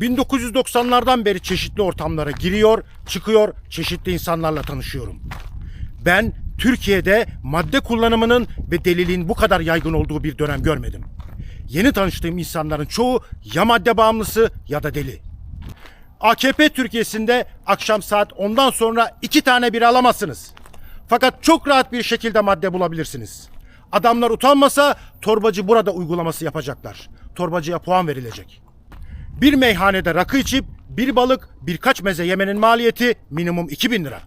1990'lardan beri çeşitli ortamlara giriyor, çıkıyor, çeşitli insanlarla tanışıyorum. Ben Türkiye'de madde kullanımının ve deliliğin bu kadar yaygın olduğu bir dönem görmedim. Yeni tanıştığım insanların çoğu ya madde bağımlısı ya da deli. AKP Türkiye'sinde akşam saat 10'dan sonra iki tane bira alamazsınız. Fakat çok rahat bir şekilde madde bulabilirsiniz. Adamlar utanmasa torbacı burada uygulaması yapacaklar. Torbacıya puan verilecek. Bir meyhanede rakı içip bir balık birkaç meze yemenin maliyeti minimum 2000 lira.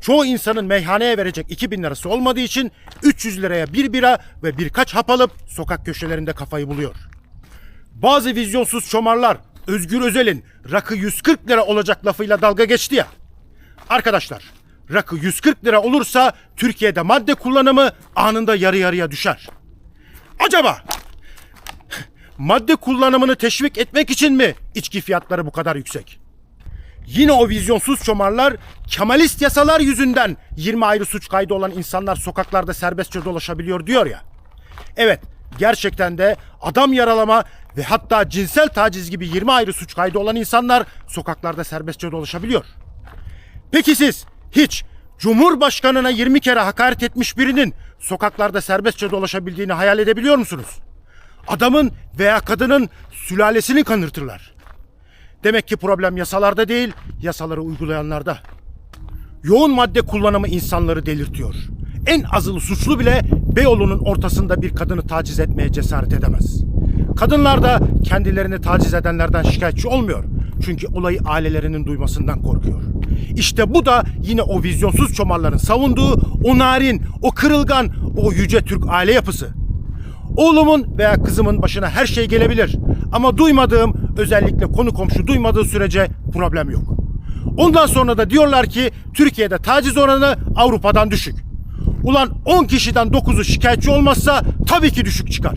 Çoğu insanın meyhaneye verecek 2000 lirası olmadığı için 300 liraya bir bira ve birkaç hap alıp sokak köşelerinde kafayı buluyor. Bazı vizyonsuz çomarlar Özgür Özel'in rakı 140 lira olacak lafıyla dalga geçti ya. Arkadaşlar rakı 140 lira olursa Türkiye'de madde kullanımı anında yarı yarıya düşer. Acaba madde kullanımını teşvik etmek için mi içki fiyatları bu kadar yüksek? Yine o vizyonsuz çomarlar Kemalist yasalar yüzünden 20 ayrı suç kaydı olan insanlar sokaklarda serbestçe dolaşabiliyor diyor ya. Evet, gerçekten de adam yaralama ve hatta cinsel taciz gibi 20 ayrı suç kaydı olan insanlar sokaklarda serbestçe dolaşabiliyor. Peki siz hiç Cumhurbaşkanına 20 kere hakaret etmiş birinin sokaklarda serbestçe dolaşabildiğini hayal edebiliyor musunuz? Adamın veya kadının sülalesini kanırtırlar. Demek ki problem yasalarda değil, yasaları uygulayanlarda. Yoğun madde kullanımı insanları delirtiyor. En azılı suçlu bile Beyoğlu'nun ortasında bir kadını taciz etmeye cesaret edemez. Kadınlar da kendilerini taciz edenlerden şikayetçi olmuyor. Çünkü olayı ailelerinin duymasından korkuyor. İşte bu da yine o vizyonsuz çomarların savunduğu o narin, o kırılgan, o yüce Türk aile yapısı. Oğlumun veya kızımın başına her şey gelebilir. Ama duymadığım, özellikle konu komşu duymadığı sürece problem yok. Ondan sonra da diyorlar ki Türkiye'de taciz oranı Avrupa'dan düşük. Ulan 10 kişiden 9'u şikayetçi olmazsa tabii ki düşük çıkar.